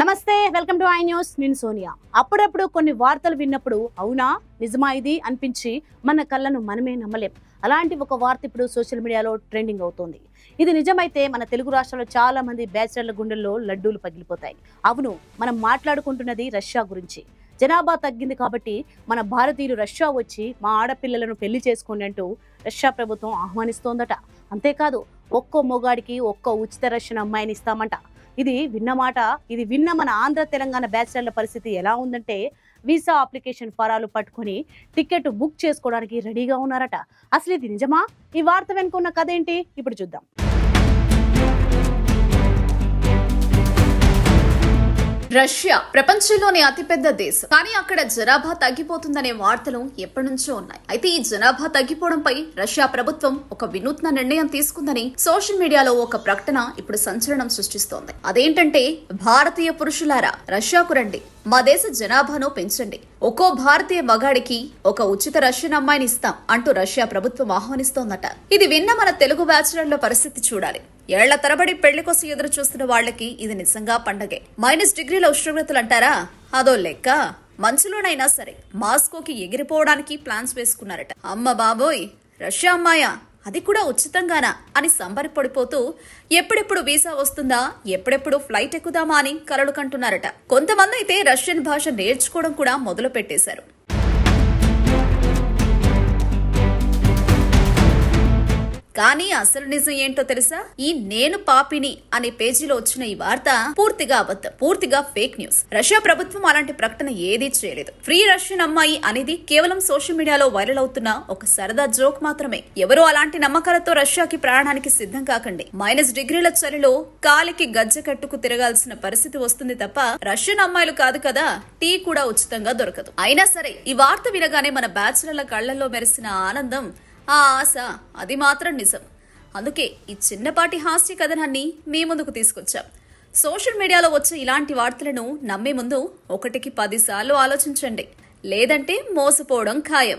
నమస్తే welcome to I news. నేను సోనియా. అప్పుడప్పుడు కొన్ని వార్తలు విన్నప్పుడు అవునా? నిజమా ఇది? అనిపించి మన కళ్ళను మనమే నమ్మలేం. అలాంటి ఒక వార్త ఇప్పుడు సోషల్ మీడియాలో ట్రెండింగ్ అవుతోంది. ఇది నిజమైతే మన తెలుగు రాష్ట్రాల్లో చాలా మంది బ్యాచిలర్ల గుండెల్లో లడ్డూలు పగిలిపోతాయి. అవును మనం మాట్లాడుకుంటున్నది రష్యా గురించి. జనాభా తగ్గింది కాబట్టి మన భారతీయులు రష్యా వచ్చి మా ఆడపిల్లలను పెళ్ళి చేసుకోండి అంటూ రష్యా ప్రభుత్వం ఆహ్వానిస్తోందట. అంతేకాదు ఒక్కో మొగాడికి ఒక్కో ఉచిత రష్యన్ అమ్మాయిని ఇస్తామంట. ఇది విన్నమాట. ఇది విన్న మన ఆంధ్ర తెలంగాణ బ్యాచిలర్ల పరిస్థితి ఎలా ఉందంటే వీసా అప్లికేషన్ ఫారాలు పట్టుకొని టికెట్ బుక్ చేసుకోవడానికి రెడీగా ఉన్నారట. అసలు ఇది నిజమా? ఈ వార్త వెనుక ఉన్న కథ ఏంటి? ఇప్పుడు చూద్దాం. రష్యా ప్రపంచంలోనే అతిపెద్ద దేశం. కానీ అక్కడ జనాభా తగ్గిపోతుందనే వార్తలు ఎప్పటి నుంచో ఉన్నాయి. అయితే ఈ జనాభా తగ్గిపోవడంపై రష్యా ప్రభుత్వం ఒక వినూత్న నిర్ణయం తీసుకుందని సోషల్ మీడియాలో ఒక ప్రకటన ఇప్పుడు సంచలనం సృష్టిస్తోంది. అదేంటంటే భారతీయ పురుషులారా రష్యాకు రండి. మా దేశ జనాభాను పెంచండి. ఒక్కో భారతీయ మగాడికి ఒక ఉచిత రష్యన్ అమ్మాయిని ఇస్తాం అంటూ రష్యా ప్రభుత్వం ఆహ్వానిస్తోందట. ఇది విన్న మన తెలుగు బ్యాచులర్ల పరిస్థితి చూడాలి. ఏళ్ళ తరబడి పెళ్ళి కోసం ఎదురు చూస్తున్న వాళ్ళకి ఇది నిజంగా పండగే. మైనస్ డిగ్రీల ఉష్ణోగ్రతలు అంటారా? అదో లెక్క. మంచులోనైనా సరే మాస్కోకి ఎగిరిపోవడానికి ప్లాన్స్ వేసుకున్నారట. అమ్మ బాబోయ్ రష్యా అమ్మాయా? అది కూడా ఉచితంగానా అని సంబరపడిపోతూ ఎప్పుడెప్పుడు వీసా వస్తుందా ఎప్పుడెప్పుడు ఫ్లైట్ ఎక్కుదామా అని కలలు కంటున్నారట. కొంతమంది అయితే రష్యన్ భాష నేర్చుకోవడం కూడా మొదలు పెట్టేశారు కానీ అసలు నిజం ఏంటో తెలుసా? ఈ నేను పాపిని అనే పేజీలో వచ్చిన ఈ వార్త పూర్తిగా అబద్ధం పూర్తిగా ఫేక్ న్యూస్. రష్యా ప్రభుత్వం అలాంటి ప్రకటన ఏదీ చేయలేదు. ఫ్రీ రష్యన్ అమ్మాయి అనేది కేవలం సోషల్ మీడియాలో వైరల్ అవుతున్న ఒక సరదా జోక్ మాత్రమే. ఎవరూ అలాంటి నమ్మకాలతో రష్యాకి ప్రాణానికి సిద్ధం కాకండి. మైనస్ డిగ్రీల చలిలో కాలికి గజ్జ కట్టుకు తిరగాల్సిన పరిస్థితి వస్తుంది తప్ప రష్యన్ అమ్మాయిలు కాదు కదా టీ కూడా ఉచితంగా దొరకదు. అయినా సరే ఈ వార్త వినగానే మన బ్యాచులర్ల కళ్ళలో మెరిసిన ఆనందం ఆ ఆశ అది మాత్రం నిజం. అందుకే ఈ చిన్నపాటి హాస్య కథనాన్ని మీ ముందుకు తీసుకొచ్చాం. సోషల్ మీడియాలో వచ్చే ఇలాంటి వార్తలను నమ్మే ముందు ఒకటికి పదిసార్లు ఆలోచించండి. లేదంటే మోసపోవడం ఖాయం.